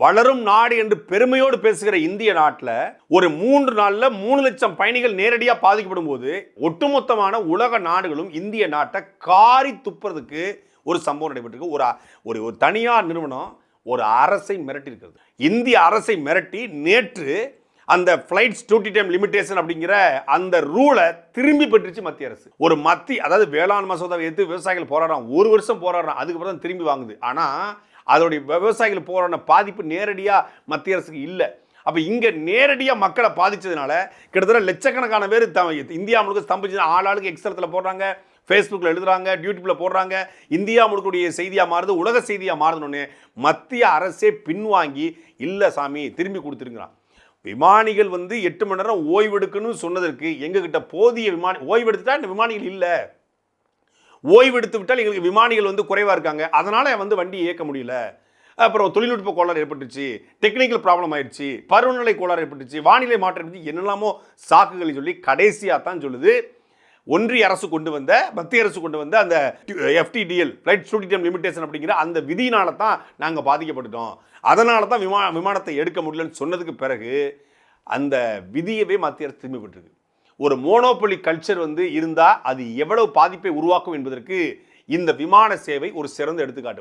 வளரும் நாடு என்று பெருமையோடு பேசுகிற இந்திய நாட்டில் ஒரு மூன்று நாளில் மூணு லட்சம் பயணிகள் நேரடியாக பாதிக்கப்படும் போது ஒட்டுமொத்தமான உலக நாடுகளும் இந்திய நாட்டை காரி துப்புறதுக்கு ஒரு சம்பவம் நடைபெற்றிருக்கு. ஒரு ஒரு ஒரு தனியார் நிறுவனம் ஒரு அரசை மிரட்டி இருக்கிறது இந்திய அரசை மிரட்டி நேற்று அந்த ஃப்ளைட்ஸ் டியூட்டி டைம் லிமிடேஷன் அப்படிங்கிற அந்த ரூலை திரும்பி பெற்றுச்சு மத்திய அரசு. ஒரு மத்திய அதாவது வேளாண் மசோதாவை எடுத்து விவசாயிகள் போராடுறான். ஒரு வருஷம் போராடுறான். அதுக்கப்புறம் தான் திரும்பி வாங்குது. ஆனால் அதோடைய விவசாயிகள் போகிறான பாதிப்பு நேரடியாக மத்திய அரசுக்கு இல்லை. அப்போ இங்கே நேரடியாக மக்களை பாதித்ததுனால கிட்டத்தட்ட லட்சக்கணக்கான பேர் த இந்தியா முழுக்க ஸ்தம்பிச்சு ஆளாளுக்கு எக்ஸலத்தில் போடுறாங்க ஃபேஸ்புக்கில் எழுதுறாங்க யூடியூப்பில் போடுறாங்க இந்தியா முழுக்கக்கூடிய செய்தியாக மாறுது உலக செய்தியாக மாறுதுன்னு மத்திய அரசே பின்வாங்கி இல்லை சாமி திரும்பி கொடுத்துருங்கிறான். விமானிகள் வந்து எட்டு மணி நேரம் ஓய்வெடுக்கணும்னு சொன்னதற்கு எங்ககிட்ட போதிய விமானி ஓய்வெடுத்துட்டா இந்த விமானிகள் இல்லை. ஓய்வெடுத்து விட்டால் எங்களுக்கு விமானிகள் வந்து குறைவாக இருக்காங்க. அதனால் வந்து வண்டி இயக்க முடியல. அப்புறம் தொழில்நுட்ப கோளாறு ஏற்பட்டுச்சு டெக்னிக்கல் ப்ராப்ளம் ஆயிடுச்சு. பருவநிலை கோளாறு ஏற்பட்டுச்சு வானிலை மாற்றம் ஏற்பட்டுச்சு என்னெல்லாமோ சாக்குகளை சொல்லி கடைசியாக தான் சொல்லுது. ஒன்றிய அரசு கொண்டு வந்த மத்திய அரசு கொண்டு வந்த அந்த FDTL flight duty time limitation அப்படிங்கிற அந்த விதியினால தான் நாங்கள் பாதிக்கப்பட்டுட்டோம். அதனால தான் விமா விமானத்தை எடுக்க முடியலன்னு சொன்னதுக்கு பிறகு அந்த விதியவே மத்திய அரசு திரும்பி விட்டுருக்கு. ஒரு மோனோபொலி கல்ச்சர் வந்து இருந்தால் அது எவ்வளவு பாதிப்பை உருவாக்கும் என்பதற்கு இந்த விமான சேவை ஒரு சிறந்த எடுத்துக்காட்டு.